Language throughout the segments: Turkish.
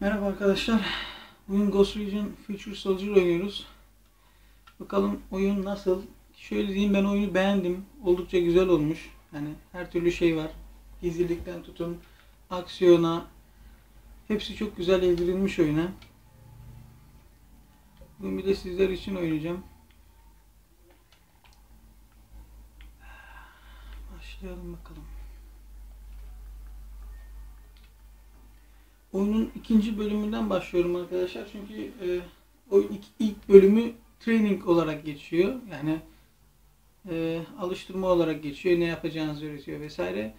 Merhaba arkadaşlar. Bugün Ghost Region Future Soldier oynuyoruz. Bakalım oyun nasıl? Şöyle diyeyim ben oyunu beğendim. Oldukça güzel olmuş. Yani her türlü şey var. Gizlilikten tutun aksiyona hepsi çok güzel evrilmiş oyuna. Bugün bir de sizler için oynayacağım. Başlayalım bakalım. Oyunun ikinci bölümünden başlıyorum arkadaşlar. Çünkü e, oyun ilk, ilk bölümü training olarak geçiyor. Yani e, alıştırma olarak geçiyor. Ne yapacağınızı öğretiyor vesaire.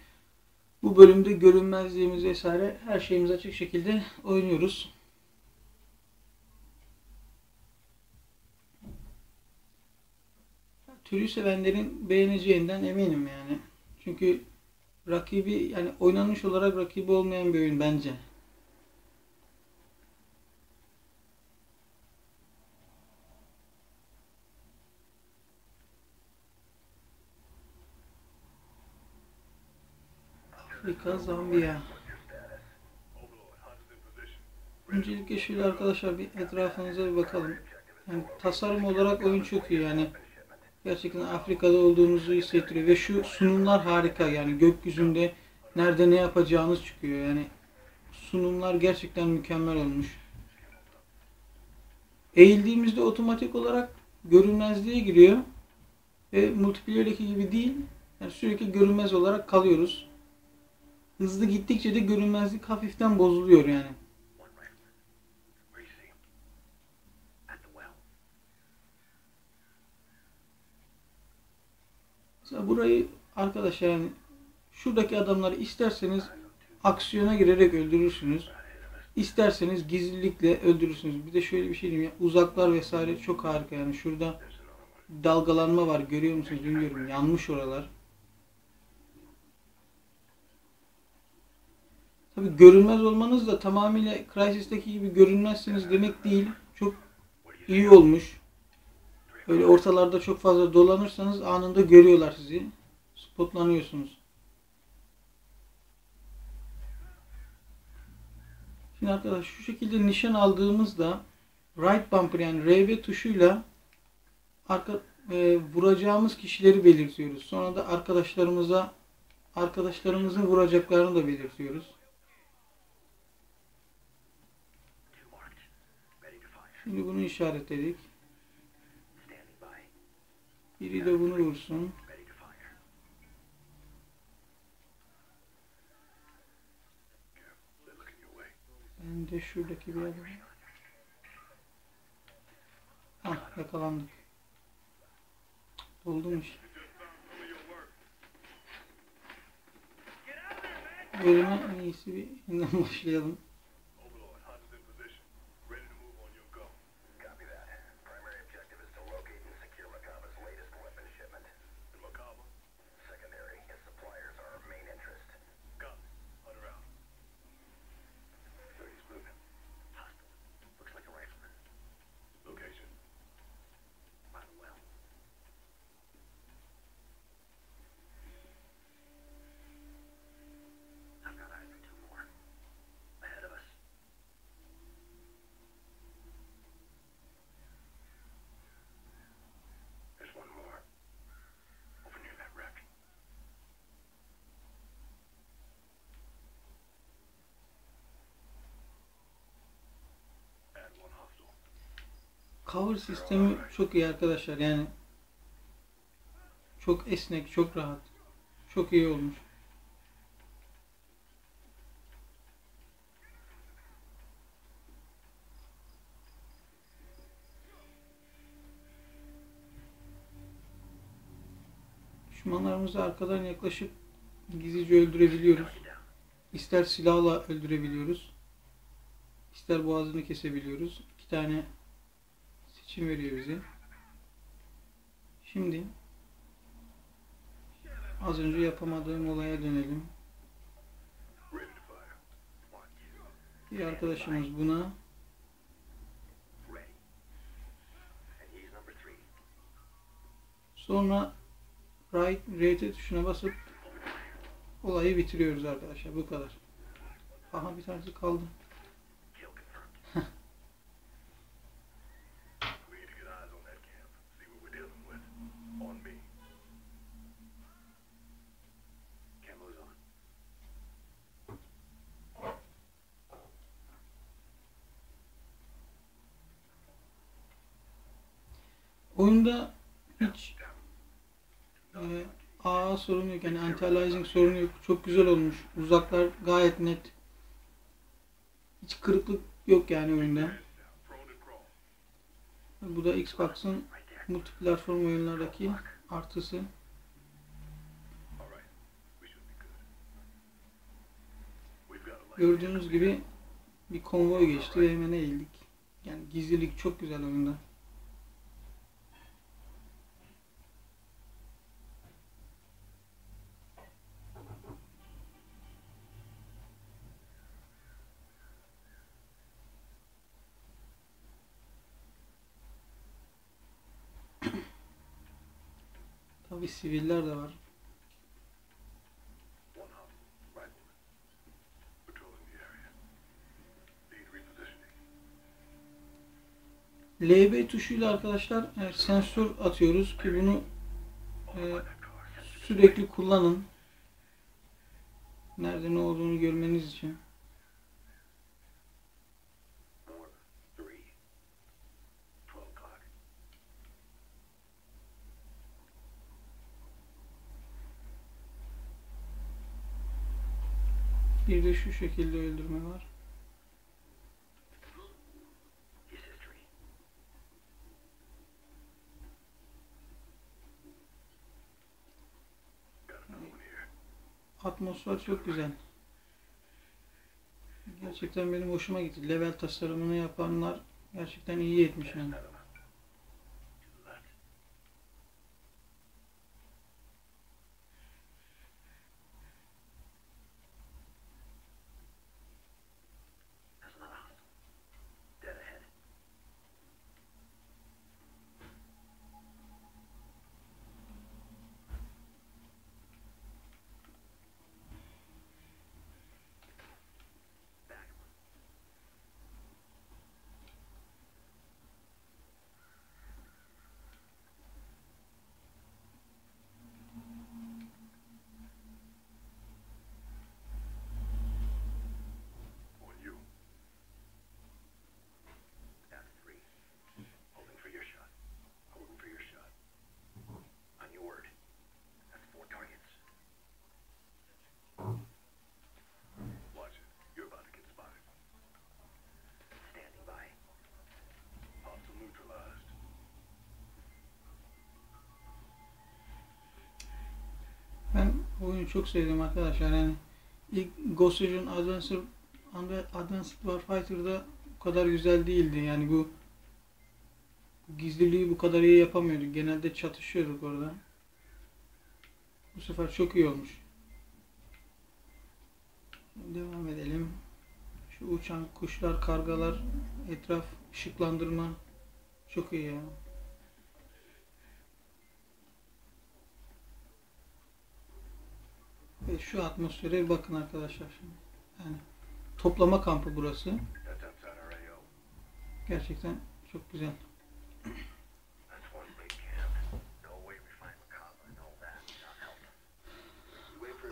Bu bölümde görünmezliğimiz vesaire her şeyimiz açık şekilde oynuyoruz. Türü sevenlerin beğeneceğinden eminim yani. Çünkü rakibi yani oynanış olarak rakibi olmayan bir oyun bence. Afrika, Zambiya. Öncelikle şöyle arkadaşlar bir etrafınıza bir bakalım. Yani tasarım olarak oyun çok iyi yani. Gerçekten Afrika'da olduğunuzu hissettiriyor ve şu sunumlar harika yani gökyüzünde nerede ne yapacağınız çıkıyor yani. Sunumlar gerçekten mükemmel olmuş. Eğildiğimizde otomatik olarak görünmezliğe giriyor. Ve multiplayer'deki gibi değil. Yani sürekli görünmez olarak kalıyoruz. Hızlı gittikçe de görünmezlik hafiften bozuluyor yani. Mesela burayı arkadaşlar yani şuradaki adamları isterseniz aksiyona girerek öldürürsünüz. İsterseniz gizlilikle öldürürsünüz. Bir de şöyle bir şey diyeyim ya uzaklar vesaire çok harika yani şurada dalgalanma var görüyor musunuz bilmiyorum yanmış oralar. Tabi görünmez olmanız da tamamıyla Crysis'teki gibi görünmezsiniz demek değil. Çok iyi olmuş. Öyle ortalarda çok fazla dolanırsanız anında görüyorlar sizi. Spotlanıyorsunuz. Şimdi arkadaşlar şu şekilde nişan aldığımızda right bumper yani RB tuşuyla arka, e, vuracağımız kişileri belirtiyoruz. Sonra da arkadaşlarımıza arkadaşlarımızın vuracaklarını da belirtiyoruz. Şimdi bunu işaretledik. Biri de bunu vursun. Ben de şuradaki bir adam. Hah yakalandık. Oldu iş. Bölüme en iyisi bir yeniden başlayalım. Cover sistemi çok iyi arkadaşlar yani çok esnek, çok rahat. Çok iyi olmuş. Düşmanlarımızı arkadan yaklaşıp gizlice öldürebiliyoruz. İster silahla öldürebiliyoruz. ister boğazını kesebiliyoruz. İki tane seçim veriyor bize. Şimdi az önce yapamadığım olaya dönelim. Bir arkadaşımız buna sonra right RT tuşuna basıp olayı bitiriyoruz arkadaşlar. Bu kadar. Aha bir tanesi kaldı. Oyunda hiç e, AA sorunu yok. Yani anti-aliasing sorunu yok. Çok güzel olmuş. Uzaklar gayet net. Hiç kırıklık yok yani oyunda. Bu da Xbox'ın multiplatform oyunlardaki artısı. Gördüğünüz gibi bir konvoy geçti ve hemen eğildik. Yani gizlilik çok güzel oyunda. Tabi siviller de var. LB tuşuyla arkadaşlar e, sensör atıyoruz ki bunu e, sürekli kullanın. Nerede ne olduğunu görmeniz için. Bir de şu şekilde öldürme var. Atmosfer çok güzel. Gerçekten benim hoşuma gitti. Level tasarımını yapanlar gerçekten iyi etmiş yani. Çok sevdim arkadaşlar. Yani ilk Ghost Recon Advanced, Advanced Warfighter'da bu kadar güzel değildi. Yani bu gizliliği bu kadar iyi yapamıyorduk. Genelde çatışıyorduk orada. Bu sefer çok iyi olmuş. Devam edelim. Şu uçan kuşlar, kargalar, etraf ışıklandırma çok iyi ya. Ve şu atmosfere bakın arkadaşlar şimdi. Yani toplama kampı burası. Gerçekten çok güzel.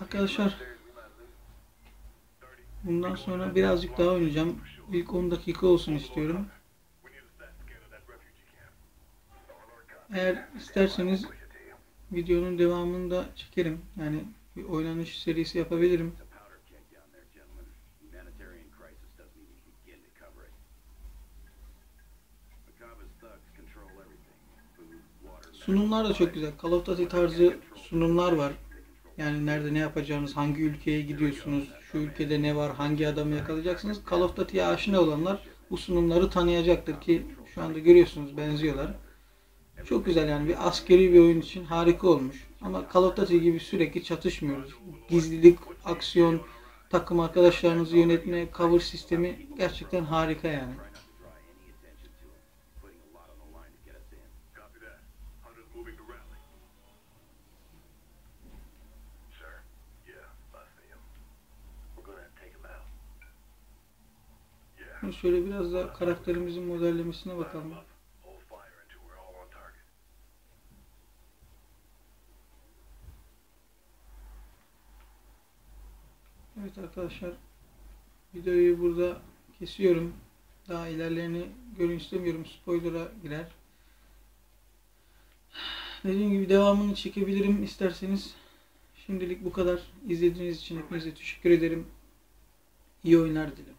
Arkadaşlar bundan sonra birazcık daha oynayacağım. İlk 10 dakika olsun istiyorum. Eğer isterseniz videonun devamını da çekerim. Yani bir oynanış serisi yapabilirim. Sunumlar da çok güzel. Call of Duty tarzı sunumlar var. Yani nerede ne yapacağınız, hangi ülkeye gidiyorsunuz, şu ülkede ne var, hangi adamı yakalayacaksınız. Call of Duty'ye aşina olanlar bu sunumları tanıyacaktır ki şu anda görüyorsunuz benziyorlar. Çok güzel yani bir askeri bir oyun için harika olmuş. Ama Call of Duty gibi sürekli çatışmıyoruz. Gizlilik, aksiyon, takım arkadaşlarınızı yönetme, cover sistemi gerçekten harika yani. Try not to draw any attention Evet arkadaşlar videoyu burada kesiyorum. Daha ilerlerini görün istemiyorum. Spoiler'a girer. Dediğim gibi devamını çekebilirim isterseniz. Şimdilik bu kadar. İzlediğiniz için hepinize teşekkür ederim. İyi oyunlar dilerim.